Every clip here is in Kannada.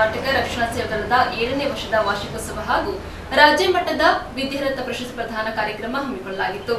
ಕರ್ನಾಟಕ ರಕ್ಷಣಾ ಸೇವಾದಳದ ಏಳನೇ ವರ್ಷದ ವಾರ್ಷಿಕೋತ್ಸವ ಹಾಗೂ ರಾಜ್ಯ ಮಟ್ಟದ ವಿದ್ಯಾರತ್ನ ಪ್ರಶಸ್ತಿ ಪ್ರದಾನ ಕಾರ್ಯಕ್ರಮ ಹಮ್ಮಿಕೊಳ್ಳಲಾಗಿತ್ತು.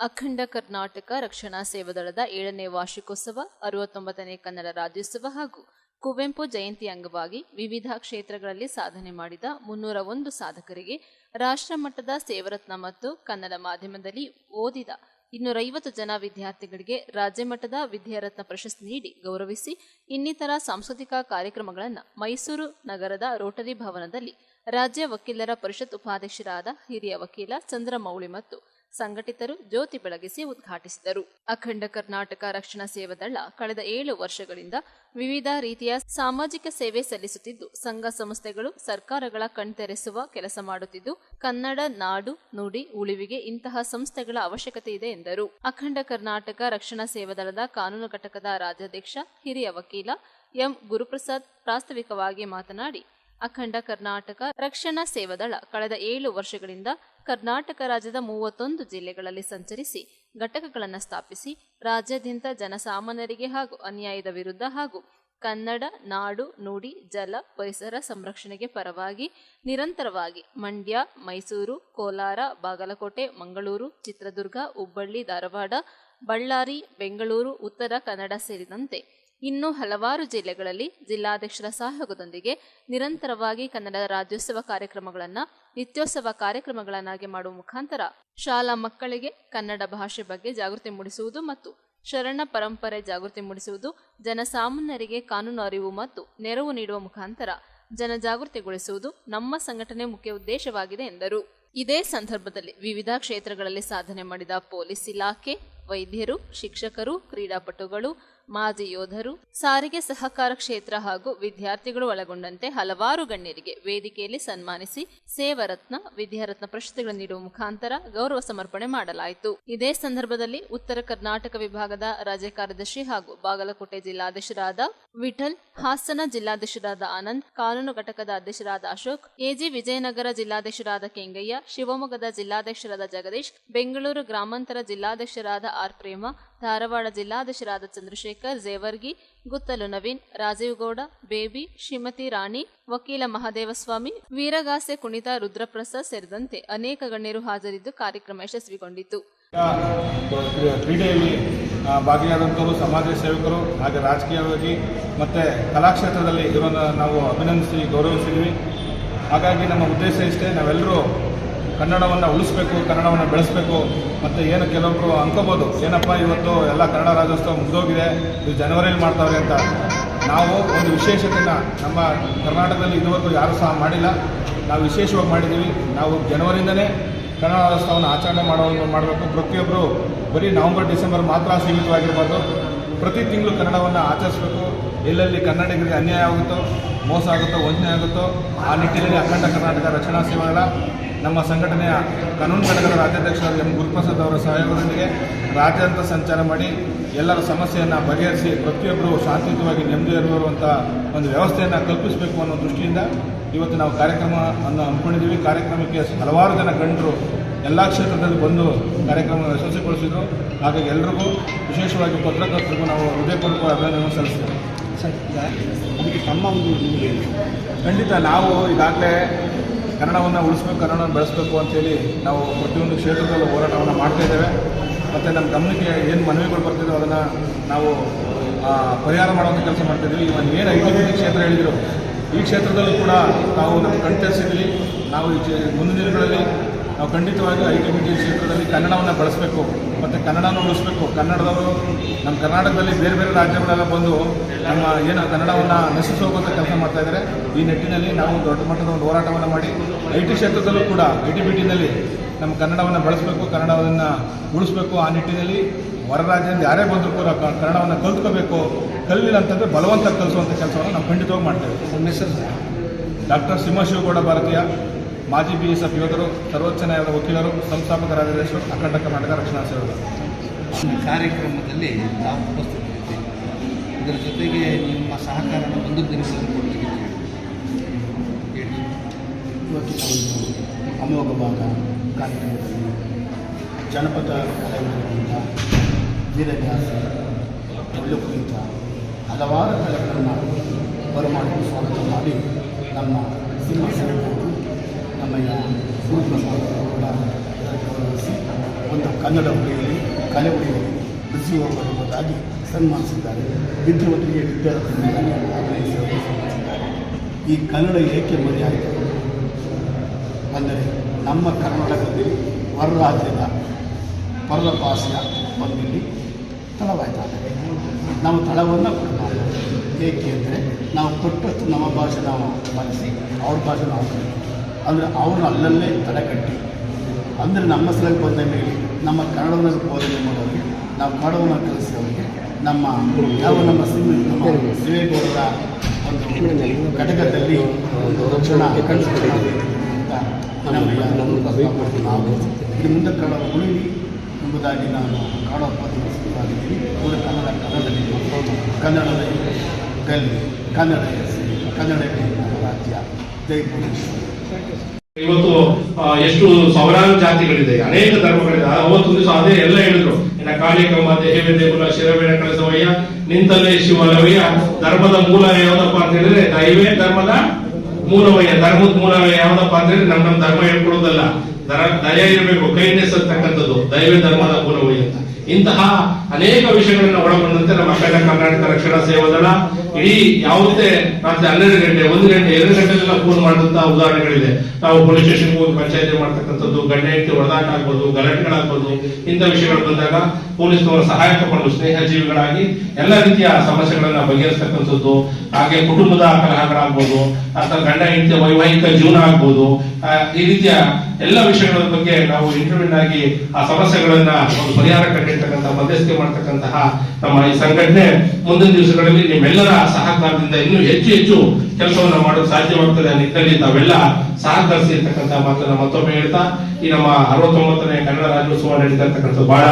ಅಖಂಡ ಕರ್ನಾಟಕ ರಕ್ಷಣಾ ಸೇವಾದಳದ ಏಳನೇ ವಾರ್ಷಿಕೋತ್ಸವ, ಅರವತ್ತೊಂಬತ್ತನೇ ಕನ್ನಡ ರಾಜ್ಯೋತ್ಸವ ಹಾಗೂ ಕುವೆಂಪು ಜಯಂತಿ ಅಂಗವಾಗಿ ವಿವಿಧ ಕ್ಷೇತ್ರಗಳಲ್ಲಿ ಸಾಧನೆ ಮಾಡಿದ ಮುನ್ನೂರ ಒಂದು ಸಾಧಕರಿಗೆ ರಾಷ್ಟ್ರಮಟ್ಟದ ಸೇವರತ್ನ ಮತ್ತು ಕನ್ನಡ ಮಾಧ್ಯಮದಲ್ಲಿ ಓದಿದ ಇನ್ನೂರೈವತ್ತು ಜನ ವಿದ್ಯಾರ್ಥಿಗಳಿಗೆ ರಾಜ್ಯಮಟ್ಟದ ವಿದ್ಯಾರತ್ನ ಪ್ರಶಸ್ತಿ ನೀಡಿ ಗೌರವಿಸಿ ಇನ್ನಿತರ ಸಾಂಸ್ಕೃತಿಕ ಕಾರ್ಯಕ್ರಮಗಳನ್ನು ಮೈಸೂರು ನಗರದ ರೋಟರಿ ಭವನದಲ್ಲಿ ರಾಜ್ಯ ವಕೀಲರ ಪರಿಷತ್ ಉಪಾಧ್ಯಕ್ಷರಾದ ಹಿರಿಯ ವಕೀಲ ಚಂದ್ರಮೌಳಿ ಮತ್ತು ಸಂಘಟಿತರು ಜ್ಯೋತಿ ಬೆಳಗಿಸಿ ಉದ್ಘಾಟಿಸಿದರು. ಅಖಂಡ ಕರ್ನಾಟಕ ರಕ್ಷಣಾ ಸೇವಾದಳ ಕಳೆದ ಏಳು ವರ್ಷಗಳಿಂದ ವಿವಿಧ ರೀತಿಯ ಸಾಮಾಜಿಕ ಸೇವೆ ಸಲ್ಲಿಸುತ್ತಿದ್ದು, ಸಂಘ ಸಂಸ್ಥೆಗಳು ಸರ್ಕಾರಗಳ ಕಣ್ತೆರೆಸುವ ಕೆಲಸ ಮಾಡುತ್ತಿದ್ದು, ಕನ್ನಡ, ನಾಡು, ನುಡಿ, ಉಳಿವಿಗೆ ಇಂತಹ ಸಂಸ್ಥೆಗಳ ಅವಶ್ಯಕತೆ ಇದೆ ಎಂದರು. ಅಖಂಡ ಕರ್ನಾಟಕ ರಕ್ಷಣಾ ಸೇವಾದಳದ ಕಾನೂನು ಘಟಕದ ರಾಜ್ಯಾಧ್ಯಕ್ಷ, ಹಿರಿಯ ವಕೀಲ ಎಂ. ಗುರುಪ್ರಸಾದ್ ಪ್ರಾಸ್ತಾವಿಕವಾಗಿ ಮಾತನಾಡಿ, ಅಖಂಡ ಕರ್ನಾಟಕ ರಕ್ಷಣಾ ಸೇವಾದಳ ಕಳೆದ ಏಳು ವರ್ಷಗಳಿಂದ ಕರ್ನಾಟಕ ರಾಜ್ಯದ ಮೂವತ್ತೊಂದು ಜಿಲ್ಲೆಗಳಲ್ಲಿ ಸಂಚರಿಸಿ ಘಟಕಗಳನ್ನು ಸ್ಥಾಪಿಸಿ ರಾಜ್ಯಾದ್ಯಂತ ಜನಸಾಮಾನ್ಯರಿಗೆ ಹಾಗೂ ಅನ್ಯಾಯದ ವಿರುದ್ಧ ಹಾಗೂ ಕನ್ನಡ, ನಾಡು, ನುಡಿ, ಜಲ, ಪರಿಸರ ಸಂರಕ್ಷಣೆಗೆ ಪರವಾಗಿ ನಿರಂತರವಾಗಿ ಮಂಡ್ಯ, ಮೈಸೂರು, ಕೋಲಾರ, ಬಾಗಲಕೋಟೆ, ಮಂಗಳೂರು, ಚಿತ್ರದುರ್ಗ, ಹುಬ್ಬಳ್ಳಿ, ಧಾರವಾಡ, ಬಳ್ಳಾರಿ, ಬೆಂಗಳೂರು, ಉತ್ತರ ಕನ್ನಡ ಸೇರಿದಂತೆ ಇನ್ನೂ ಹಲವಾರು ಜಿಲ್ಲೆಗಳಲ್ಲಿ ಜಿಲ್ಲಾಧ್ಯಕ್ಷರ ಸಹಯೋಗದೊಂದಿಗೆ ನಿರಂತರವಾಗಿ ಕನ್ನಡ ರಾಜ್ಯೋತ್ಸವ ಕಾರ್ಯಕ್ರಮಗಳನ್ನು, ನಿತ್ಯೋತ್ಸವ ಕಾರ್ಯಕ್ರಮಗಳನ್ನಾಗಿ ಮಾಡುವ ಮುಖಾಂತರ ಶಾಲಾ ಮಕ್ಕಳಿಗೆ ಕನ್ನಡ ಭಾಷೆ ಬಗ್ಗೆ ಜಾಗೃತಿ ಮೂಡಿಸುವುದು ಮತ್ತು ಶರಣ ಪರಂಪರೆ ಜಾಗೃತಿ ಮೂಡಿಸುವುದು, ಜನಸಾಮಾನ್ಯರಿಗೆ ಕಾನೂನು ಅರಿವು ಮತ್ತು ನೆರವು ನೀಡುವ ಮುಖಾಂತರ ಜನಜಾಗೃತಿಗೊಳಿಸುವುದು ನಮ್ಮ ಸಂಘಟನೆ ಮುಖ್ಯ ಉದ್ದೇಶವಾಗಿದೆ ಎಂದರು. ಇದೇ ಸಂದರ್ಭದಲ್ಲಿ ವಿವಿಧ ಕ್ಷೇತ್ರಗಳಲ್ಲಿ ಸಾಧನೆ ಮಾಡಿದ ಪೊಲೀಸ್ ಇಲಾಖೆ ವೈದ್ಯರು, ಶಿಕ್ಷಕರು, ಕ್ರೀಡಾಪಟುಗಳು, ಮಾಜಿ ಯೋಧರು, ಸಾರಿಗೆ ಸಹಕಾರ ಕ್ಷೇತ್ರ ಹಾಗೂ ವಿದ್ಯಾರ್ಥಿಗಳು ಒಳಗೊಂಡಂತೆ ಹಲವಾರು ಗಣ್ಯರಿಗೆ ವೇದಿಕೆಯಲ್ಲಿ ಸನ್ಮಾನಿಸಿ ಸೇವರತ್ನ ವಿದ್ಯಾರತ್ನ ಪ್ರಶಸ್ತಿಗಳನ್ನು ನೀಡುವ ಮುಖಾಂತರ ಗೌರವ ಸಮರ್ಪಣೆ ಮಾಡಲಾಯಿತು. ಇದೇ ಸಂದರ್ಭದಲ್ಲಿ ಉತ್ತರ ಕರ್ನಾಟಕ ವಿಭಾಗದ ರಾಜ್ಯ ಕಾರ್ಯದರ್ಶಿ ಹಾಗೂ ಬಾಗಲಕೋಟೆ ಜಿಲ್ಲಾಧ್ಯಕ್ಷರಾದ ವಿಠಲ್, ಹಾಸನ ಜಿಲ್ಲಾಧ್ಯಕ್ಷರಾದ ಆನಂದ್, ಕಾನೂನು ಘಟಕದ ಅಧ್ಯಕ್ಷರಾದ ಅಶೋಕ್, ಎಜಿ ವಿಜಯನಗರ ಜಿಲ್ಲಾಧ್ಯಕ್ಷರಾದ ಕೆಂಗಯ್ಯ, ಶಿವಮೊಗ್ಗದ ಜಿಲ್ಲಾಧ್ಯಕ್ಷರಾದ ಜಗದೀಶ್, ಬೆಂಗಳೂರು ಗ್ರಾಮಾಂತರ ಜಿಲ್ಲಾಧ್ಯಕ್ಷರಾದ ಆರ್ ಪ್ರೇಮ, ಧಾರವಾಡ ಜಿಲ್ಲಾಧ್ಯಕ್ಷರಾದ ಚಂದ್ರಶೇಖರ್, ಜೇವರ್ಗಿ, ಗುತ್ತಲು ನವೀನ್ ರಾಜೀವ್ ಗೌಡ ಬೇಬಿ, ಶ್ರೀಮತಿ ರಾಣಿ, ವಕೀಲ ಮಹದೇವಸ್ವಾಮಿ, ವೀರಗಾಸೆ ಕುಣಿತ ರುದ್ರಪ್ರಸಾದ್ ಸೇರಿದಂತೆ ಅನೇಕ ಗಣ್ಯರು ಹಾಜರಿದ್ದು ಕಾರ್ಯಕ್ರಮ ಯಶಸ್ವಿಗೊಂಡಿತು. ಕ್ರೀ- ಕ್ರೀಡೆಯಲ್ಲಿ ಭಾಗಿಯಾದಂಥವರು ಸಮಾಜ ಸೇವಕರು ಹಾಗೆ ರಾಜಕೀಯವಾಗಿ ಮತ್ತು ಕಲಾಕ್ಷೇತ್ರದಲ್ಲಿ ಇವರನ್ನು ನಾವು ಅಭಿನಂದಿಸಿ ಗೌರವಿಸಿದ್ವಿ ಹಾಗಾಗಿ ನಮ್ಮ ಉದ್ದೇಶ ಇಷ್ಟೇ, ನಾವೆಲ್ಲರೂ ಕನ್ನಡವನ್ನು ಉಳಿಸ್ಬೇಕು, ಕನ್ನಡವನ್ನು ಬೆಳೆಸಬೇಕು, ಮತ್ತು ಏನು ಕೆಲವೊಬ್ಬರು ಅಂದ್ಕೋಬೋದು ಏನಪ್ಪ ಇವತ್ತು ಎಲ್ಲ ಕನ್ನಡ ರಾಜ್ಯೋತ್ಸವ ಮುಗಿದೋಗಿದೆ, ಇದು ಜನವರಿಯಲ್ಲಿ ಮಾಡ್ತಾವ್ರೆ ಅಂತ. ನಾವು ಒಂದು ವಿಶೇಷತೆಯನ್ನು ನಮ್ಮ ಕರ್ನಾಟಕದಲ್ಲಿ ಇದುವರೆಗೂ ಯಾರೂ ಸಹ ಮಾಡಿಲ್ಲ. ನಾವು ವಿಶೇಷವಾಗಿ ಮಾಡಿದ್ದೀವಿ, ನಾವು ಜನವರಿಯಿಂದನೇ ಕನ್ನಡ ರಾಜ್ಯೋತ್ಸವವನ್ನು ಆಚರಣೆ ಮಾಡೋ ಮಾಡಬೇಕು. ಪ್ರತಿಯೊಬ್ಬರು ಬರೀ ನವಂಬರ್, ಡಿಸೆಂಬರ್ ಮಾತ್ರ ಸೀಮಿತವಾಗಿರ್ಬೋದು ಪ್ರತಿ ತಿಂಗಳು ಕನ್ನಡವನ್ನು ಆಚರಿಸಬೇಕು. ಎಲ್ಲೆಲ್ಲಿ ಕನ್ನಡಿಗರಿಗೆ ಅನ್ಯಾಯ ಆಗುತ್ತೋ, ಮೋಸ ಆಗುತ್ತೋ, ವಂಚನೆ ಆಗುತ್ತೋ, ಆ ನಿಟ್ಟಿನಲ್ಲಿ ಅಖಂಡ ಕರ್ನಾಟಕ ರಕ್ಷಣಾ ಸೇವೆಗಳ ನಮ್ಮ ಸಂಘಟನೆಯ ಕಾನೂನು ಘಟಕದ ರಾಜ್ಯಾಧ್ಯಕ್ಷ ಎಂ. ಗುರುಪ್ರಸಾದ್ ಅವರ ಸಹಯೋಗದೊಂದಿಗೆ ರಾಜ್ಯಾದ್ಯಂತ ಸಂಚಾರ ಮಾಡಿ ಎಲ್ಲರ ಸಮಸ್ಯೆಯನ್ನು ಬಗೆಹರಿಸಿ ಪ್ರತಿಯೊಬ್ಬರು ಶಾಂತಿಯುತವಾಗಿ ನೆಮ್ಮದಿ ಇರುವಂಥ ಒಂದು ವ್ಯವಸ್ಥೆಯನ್ನು ಕಲ್ಪಿಸಬೇಕು ಅನ್ನೋ ದೃಷ್ಟಿಯಿಂದ ಇವತ್ತು ನಾವು ಕಾರ್ಯಕ್ರಮವನ್ನು ಹಮ್ಮಿಕೊಂಡಿದ್ದೀವಿ. ಕಾರ್ಯಕ್ರಮಕ್ಕೆ ಹಲವಾರು ಜನ ಗಂಡರು ಎಲ್ಲ ಕ್ಷೇತ್ರದಲ್ಲಿ ಬಂದು ಕಾರ್ಯಕ್ರಮ ಯಶಸ್ವಿಗೊಳಿಸಿದ್ರು. ಹಾಗಾಗಿ ಎಲ್ರಿಗೂ ವಿಶೇಷವಾಗಿ ಪತ್ರಕರ್ತರಿಗೂ ನಾವು ಹೃದಯಪೂರ್ವಕ ಅಭಿನಂದನೆ ಸಲ್ಲಿಸ್ತೇವೆ. ಈಗ ಅದಕ್ಕೆ ತಮ್ಮ ಒಂದು ಖಂಡಿತ, ನಾವು ಈಗಾಗಲೇ ಕನ್ನಡವನ್ನು ಉಳಿಸ್ಬೇಕು, ಕನ್ನಡವನ್ನು ಬೆಳೆಸಬೇಕು ಅಂತೇಳಿ ನಾವು ಪ್ರತಿಯೊಂದು ಕ್ಷೇತ್ರದಲ್ಲೂ ಹೋರಾಟವನ್ನು ಮಾಡ್ತಾ ಇದ್ದೇವೆ. ಮತ್ತು ನಮ್ಮ ಗಮನಕ್ಕೆ ಏನು ಮನವಿಗಳು ಬರ್ತಿದ್ದೋ ಅದನ್ನು ನಾವು ಪರಿಹಾರ ಮಾಡುವಂಥ ಕೆಲಸ ಮಾಡ್ತಿದ್ವಿ ಇವತ್ತು ಏನು ಐದು ಕ್ಷೇತ್ರ ಹೇಳಿದರು, ಈ ಕ್ಷೇತ್ರದಲ್ಲೂ ಕೂಡ ನಾವು ನಮ್ಮ ಕಣ್ತರಿಸಿದ್ವಿ ನಾವು ಮುಂದಿನ ದಿನಗಳಲ್ಲಿ ನಾವು ಖಂಡಿತವಾಗಿ ಐ ಟಿ ಬಿ ಟಿ ಕ್ಷೇತ್ರದಲ್ಲಿ ಕನ್ನಡವನ್ನು ಬಳಸಬೇಕು. ಮತ್ತು ಕನ್ನಡನೂ ಉಳಿಸ್ಬೇಕು. ಕನ್ನಡದವರು ನಮ್ಮ ಕರ್ನಾಟಕದಲ್ಲಿ ಬೇರೆ ಬೇರೆ ರಾಜ್ಯಗಳೆಲ್ಲ ಬಂದು ನಮ್ಮ ಏನು ಕನ್ನಡವನ್ನು ನಶಿಸೋಗುವಂಥ ಕೆಲಸ ಮಾಡ್ತಾ ಇದ್ದಾರೆ ಈ ನಿಟ್ಟಿನಲ್ಲಿ ನಾವು ದೊಡ್ಡ ಮಟ್ಟದ ಒಂದು ಹೋರಾಟವನ್ನು ಮಾಡಿ ಐ ಟಿ ಕ್ಷೇತ್ರದಲ್ಲೂ ಕೂಡ ಐ ಟಿ ಬಿ ಟಿನಲ್ಲಿ ನಮ್ಮ ಕನ್ನಡವನ್ನು ಬಳಸಬೇಕು ಕನ್ನಡವನ್ನು ಉಳಿಸ್ಬೇಕು. ಆ ನಿಟ್ಟಿನಲ್ಲಿ ಹೊರ ರಾಜ್ಯದಿಂದ ಯಾರೇ ಬಂದರೂ ಕೂಡ ಕನ್ನಡವನ್ನು ಕಲ್ತ್ಕೋಬೇಕು. ಕಲ್ಲಿಲ್ಲ ಅಂತಂದರೆ ಬಲವಂತ ಕಲಿಸುವಂಥ ಕೆಲಸವನ್ನು ನಾವು ಖಂಡಿತವಾಗಿ ಮಾಡ್ತೇವೆ. ಡಾಕ್ಟರ್ ಸಿಂಹಶಿವಗೌಡ ಭಾರತೀಯ. ಮಾಜಿ ಬಿ ಎಸ್ ಎಫ್ ಯೋಧರು ಸರ್ವೋಚ್ಚ ನ್ಯಾಯಾಲಯದ ವಕೀಲರು, ಸಂಸ್ಥಾಪಕ ರಾಜ್ಯಾಧ್ಯಕ್ಷರು ಅಖಂಡ ಕರ್ನಾಟಕ ರಕ್ಷಣಾ ಸೇವೆಗಳು. ಕಾರ್ಯಕ್ರಮದಲ್ಲಿ ತಾವು ಉಪಸ್ಥಿತರಿದ್ದೇವೆ. ಇದರ ಜೊತೆಗೆ ನಿಮ್ಮ ಸಹಕಾರವನ್ನು ಒಂದು ದಿನದಲ್ಲಿ ಕೊಡಲಿಕ್ಕೆ ಅಮೋಘ ಭಾಗ ಕಾರ್ಯಕ್ರಮದಲ್ಲಿ ಜನಪದ ಕಲಾವಿದರಿಂದ ವೀರಗಾಸ ಡೊಳ್ಳು ಕುರಿತ ಹಲವಾರು ಕಲೆಗಳನ್ನು ಬರಮಾಡಿ ಸ್ವಾಗತ ಮಾಡಿ ನಮ್ಮ ಸಿಂಹಾಸನದಲ್ಲಿ ನಮ್ಮಯ್ಯ ಗುರುಪ್ರಸಾದ ಒಂದು ಕನ್ನಡ ಉಳಿಯಲಿ ಕಲೆ ಉಳಿಯಲ್ಲಿ ಬಿಸಿ ಹೋಗಬಹುದಾಗಿ ಸನ್ಮಾನಿಸಿದ್ದಾರೆ. ವಿದ್ಯಾವಂತರಿಗೆ ವಿದ್ಯಾರ್ಥಿಗಳನ್ನು ಅಭಿನಯಿಸಲು ಸನ್ಮಾನಿಸಿದ್ದಾರೆ ಈ ಕನ್ನಡ ಏಕೆ ಮರೆಯಾಯಿತು? ಅಂದರೆ ನಮ್ಮ ಕರ್ನಾಟಕದಲ್ಲಿ ಹೊರ ರಾಜ್ಯದ ಭಾಷೆಯ ಬಂದಿಲ್ಲಿ ತಳವಾಯ್ತಾರೆ ನಾವು ತಳವನ್ನು ಕೊಡಬಾರ್ದು ಏಕೆ ಅಂದರೆ ನಾವು ಕೊಟ್ಟಷ್ಟು ನಮ್ಮ ಭಾಷೆ ನಾವು ಬಳಸಿ ಅವ್ರ ಭಾಷೆ ನಾವು ಕಲಿತೀವಿ. ಅಂದರೆ ಅವರು ಅಲ್ಲಲ್ಲೇ ತಡೆಗಟ್ಟಿ ಅಂದರೆ ನಮ್ಮ ಸ್ಥಳಕ್ಕೆ ಬಂದ ಮೇಲೆ ನಮ್ಮ ಕನ್ನಡವನ್ನು ಬೋಧನೆ ಮಾಡೋರಿಗೆ, ನಾವು ಕನ್ನಡವನ್ನು ಕಲಿಸೋರಿಗೆ ನಮ್ಮ ಯಾವ ನಮ್ಮ ಸಿಂಹ ನಮ್ಮ ಒಂದು ಘಟಕದಲ್ಲಿ ಒಂದು ರಕ್ಷಣಾ ನಾವು ಇದು ಮುಂದೆ ಕನ್ನಡ ಉಳಿಲಿ ಎಂಬುದಾಗಿ ನಾನು ಕನ್ನಡ ಪದವಿದ್ದೀನಿ ಕೂಡ ಕನ್ನಡ ಕನ್ನಡದಲ್ಲಿ ಕನ್ನಡದಲ್ಲಿ ಕಲ್ಲಿ ಕನ್ನಡ ಕನ್ನಡವೇ ನಮ್ಮ ರಾಜ್ಯ, ಜೈ ಇವತ್ತು ಎಷ್ಟು ಸಾವಿರಾರು ಜಾತಿಗಳಿದೆ, ಅನೇಕ ಧರ್ಮಗಳಿದೆ. ಅವತ್ತು ದಿವಸ ಅದೇ ಎಲ್ಲ ಹೇಳಿದ್ರು. ಇನ್ನ ಕಾಳಿಕಮ್ಮ ದೇಹವೇ ದೇಗುಲ ಶಿರವೇಣ, ಕಳಿಸವಯ್ಯ ನಿಂತಲೇ ಶಿವಲವಯ್ಯ ಧರ್ಮದ ಮೂಲ ಯಾವ್ದಪ್ಪ ಅಂತ ಹೇಳಿದ್ರೆ, ದೈವೇ ಧರ್ಮದ ಮೂಲವಯ್ಯ ಧರ್ಮದ ಮೂಲವೇ ಯಾವ್ದಪ್ಪ ಅಂತ ಹೇಳಿದ್ರೆ, ನಮ್ ನಮ್ ಧರ್ಮ ಹೇಳ್ಕೊಡೋದಲ್ಲ ದಯ ಇರಬೇಕು ಕೈಂಡೆಸ್ ಅಂತಕ್ಕಂಥದ್ದು ದೈವೇ ಧರ್ಮದ ಮೂಲವಯ್ಯ ಅಂತ. ಇಂತಹ ಅನೇಕ ವಿಷಯಗಳನ್ನ ಒಳಗೊಂಡಂತೆ ನಮ್ಮ ಅಖಂಡ ಕರ್ನಾಟಕ ರಕ್ಷಣಾ ಸೇವಾದಳ ಇಡೀ ಯಾವುದೇ ರಾತ್ರಿ ಹನ್ನೆರಡು ಗಂಟೆ, ಒಂದು ಗಂಟೆ, ಎರಡು ಗಂಟೆಗೆಲ್ಲ ಫೋನ್ ಮಾಡಿದಂತಹ ಉದಾಹರಣೆಗಳಿದೆ. ನಾವು ಪೊಲೀಸ್ ಸ್ಟೇಷನ್ ಹೋಗಿ ಪಂಚಾಯತಿ ಮಾಡ್ತಕ್ಕಂಥದ್ದು ಗಂಡ ಹೆಂಡತಿ ಹೊಡೆದಾಟ ಆಗ್ಬೋದು ಗಲಾಟೆಗಳಾಗ್ಬೋದು, ಇಂಥ ವಿಷಯಗಳು ಬಂದಾಗ ಪೊಲೀಸ್ನವರ ಸಹಾಯ ತಗೊಂಡು ಸ್ನೇಹ ಜೀವಿಗಳಾಗಿ ಎಲ್ಲ ರೀತಿಯ ಸಮಸ್ಯೆಗಳನ್ನ ಬಗೆಹರಿಸ್ತಕ್ಕಂಥದ್ದು, ಹಾಗೆ ಕುಟುಂಬದ ಕಲಹಗಳಾಗ್ಬೋದು, ಅಥವಾ ಗಂಡ ಹೆಂಡತಿಯ ವೈವಾಹಿಕ ಜೀವನ ಆಗ್ಬೋದು ಈ ರೀತಿಯ ಎಲ್ಲ ವಿಷಯಗಳ ಬಗ್ಗೆ ನಾವು ಇಂಟರ್ವ್ಯೂನ್ ಆಗಿ ಆ ಸಮಸ್ಯೆಗಳನ್ನ ಒಂದು ಪರಿಹಾರ ಕಂಡಿರ್ತಕ್ಕಂಥ ಮಧ್ಯಸ್ಥಿಕೆ ಮಾಡ್ತಕ್ಕಂತಹ ನಮ್ಮ ಈ ಸಂಘಟನೆ ಮುಂದಿನ ದಿವಸಗಳಲ್ಲಿ ನಿಮ್ಮೆಲ್ಲರ ಸಹಕಾರದಿಂದ ಇನ್ನೂ ಹೆಚ್ಚು ಹೆಚ್ಚು ಕೆಲಸವನ್ನು ಮಾಡಲು ಸಾಧ್ಯವಾಗ್ತದೆ ನಿಟ್ಟಿನಲ್ಲಿ ತಾವೆಲ್ಲ ಸಹಕರಿಸಿ ಅಂತಕ್ಕಂಥ ಮಾತನ್ನ ಮತ್ತೊಮ್ಮೆ ಹೇಳ್ತಾ, ಈ ನಮ್ಮ ಅರವತ್ತೊಂಬತ್ತನೇ ಕನ್ನಡ ರಾಜ್ಯೋತ್ಸವ ನಡೀತಾ ಬಹಳ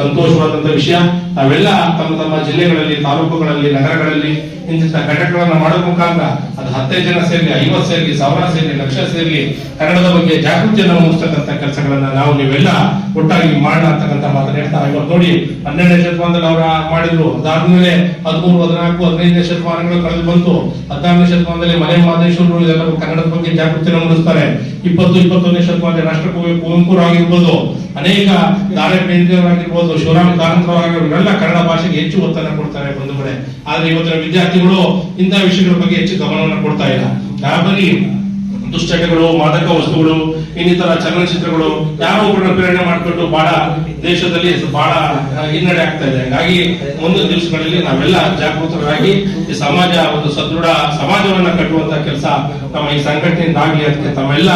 ಸಂತೋಷವಾದಂತ ವಿಷಯ. ನಾವೆಲ್ಲ ತಮ್ಮ ತಮ್ಮ ಜಿಲ್ಲೆಗಳಲ್ಲಿ, ತಾಲೂಕುಗಳಲ್ಲಿ, ನಗರಗಳಲ್ಲಿ ಇಂಥ ಘಟಕಗಳನ್ನ ಮಾಡೋ ಮುಖಾಂತರ ಅದು ಹತ್ತೈದು ಜನ ಸೇರಿ ಐವತ್ತು ಸೇರಿ ಸಾವಿರ ಸೇರಿ ಲಕ್ಷ ಸೇರ್ಲಿ ಕನ್ನಡದ ಬಗ್ಗೆ ಜಾಗೃತಿಯನ್ನು ಮೂಡಿಸ್ತಕ್ಕಂಥ ಕೆಲಸಗಳನ್ನ ನಾವು ನೀವೆಲ್ಲ ಒಟ್ಟಾಗಿ ಮಾಡೋಣ ಅಂತಕ್ಕಂಥ ಮಾತನ್ನ ಹೇಳ್ತಾ ಇವತ್ತು ನೋಡಿ, ಹನ್ನೆರಡನೇ ಶತಮಾನದಲ್ಲಿ ಅವರ ಮಾಡಿದ್ರು. ಅದಾದ್ಮೇಲೆ ಹದಿಮೂರು, ಹದಿನಾಲ್ಕು, ಹದಿನೈದನೇ ಶತಮಾನಗಳು ಕಳೆದು ಬಂತು. ಹದಿನಾರನೇ ಶತಮಾನದಲ್ಲಿ ಮನೆ ಮಾದೇಶ್ವರರು ಕನ್ನಡದ ಬಗ್ಗೆ ಜಾಗೃತಿಯನ್ನು ಮೂಡಿಸ್ತಾರೆ ಇಪ್ಪತ್ತು, ಇಪ್ಪತ್ತೊಂದನೇ ಶತಮಾನದಲ್ಲಿ ರಾಷ್ಟ್ರಕವಿ ಕುವೆಂಪುರ ಆಗಿರ್ಬೋದು, ಅನೇಕ ದಾರೆ ಆಗಿರ್ಬೋದು ಶಿವರಾಮ ಕಾರಂತರವರಾಗಿರ್ಬೋದು ಇವರೆಲ್ಲ ಕನ್ನಡ ಭಾಷೆಗೆ ಹೆಚ್ಚು ಒತ್ತನ್ನ ಕೊಡ್ತಾರೆ ಬಂಧುಗಳೇ ಆದ್ರೆ ಇವತ್ತಿನ ವಿದ್ಯಾರ್ಥಿಗಳು ಇಂತಹ ವಿಷಯಗಳ ಬಗ್ಗೆ ಹೆಚ್ಚು ಗಮನವನ್ನು ಕೊಡ್ತಾ ಇಲ್ಲ. ಬರೀ ದುಶ್ಚಟಗಳು, ಮಾದಕ ವಸ್ತುಗಳು ಇನ್ನಿತರ ಚಲನಚಿತ್ರಗಳು ಯಾರೋ ಒಬ್ಬರನ್ನ ಪ್ರೇರಣೆ ಮಾಡಿಕೊಂಡು ಬಹಳ ದೇಶದಲ್ಲಿ ಬಹಳ ಹಿನ್ನಡೆ ಆಗ್ತಾ ಇದೆ. ಹಾಗಾಗಿ ಮುಂದಿನ ದಿವಸಗಳಲ್ಲಿ ನಾವೆಲ್ಲ ಜಾಗೃತರಾಗಿ ಈ ಸಮಾಜ, ಒಂದು ಸದೃಢ ಸಮಾಜವನ್ನ ಕಟ್ಟುವಂತ ಕೆಲಸ ನಮ್ಮ ಈ ಸಂಘಟನೆಯಿಂದ ಆಗ್ಲಿ ಅದಕ್ಕೆ ತಮ್ಮೆಲ್ಲ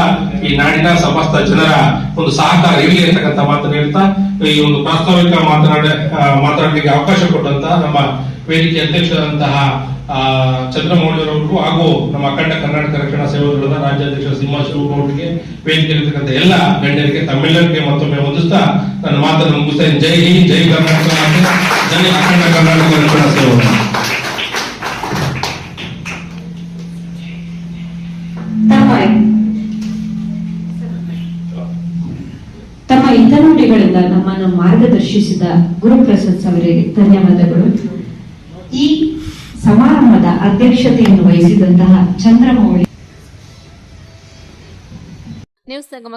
ಈ ನಾಡಿನ ಸಮಸ್ತ ಜನರ ಒಂದು ಸಹಕಾರ ಇರಲಿ ಅಂತಕ್ಕಂಥ ಮಾತನ್ನ ಹೇಳ್ತಾ, ಈ ಒಂದು ಪ್ರಾಸ್ತಾವಿಕ ಮಾತನಾಡ ಮಾತನಾಡಲಿಕ್ಕೆ ಅವಕಾಶ ಕೊಟ್ಟಂತ ನಮ್ಮ ವೇದಿಕೆ ಅಧ್ಯಕ್ಷರಾದಂತಹ ಆ, ಚಂದ್ರಮೌಳಿಯವರಿಗೂ ಹಾಗೂ ನಮ್ಮ ಅಖಂಡ ಕರ್ನಾಟಕ ರಕ್ಷಣಾ ಸೇವೆಗಳ ರಾಜ್ಯಾಧ್ಯಕ್ಷ ಸಿಂಹ ಶಿವಗೌಡರಿಗೆ ವೇದಿಕೆ ಎಲ್ಲ ಗಣ್ಯರಿಗೆ ತಮ್ಮೆಲ್ಲರಿಗೆ ಮತ್ತೊಮ್ಮೆ ವಂದಿಸ್ತಾ ನನ್ನ ಮಾತನ್ನು ಮುಗಿಸ್ತಾ ಇದ್ದೀನಿ. ಜೈ ಹಿಂದ್ ಜೈ ಕರ್ನಾಟಕ ಜೈ ಅಖಂಡ ಕರ್ನಾಟಕ ರಕ್ಷಣಾ ಸೇವೆ ತಮ್ಮ ಹಿತನುಡಿಗಳಿಂದ ನಮ್ಮನ್ನು ಮಾರ್ಗದರ್ಶಿಸಿದ ಗುರುಪ್ರಸಾದ್ ಅವರಿಗೆ ಧನ್ಯವಾದಗಳು. ಈ ಸಮಾರಂಭದ ಅಧ್ಯಕ್ಷತೆಯನ್ನು ವಹಿಸಿದಂತಹ ಚಂದ್ರಮೌಳಿ. ನ್ಯೂಸ್ ಸಂಗಮ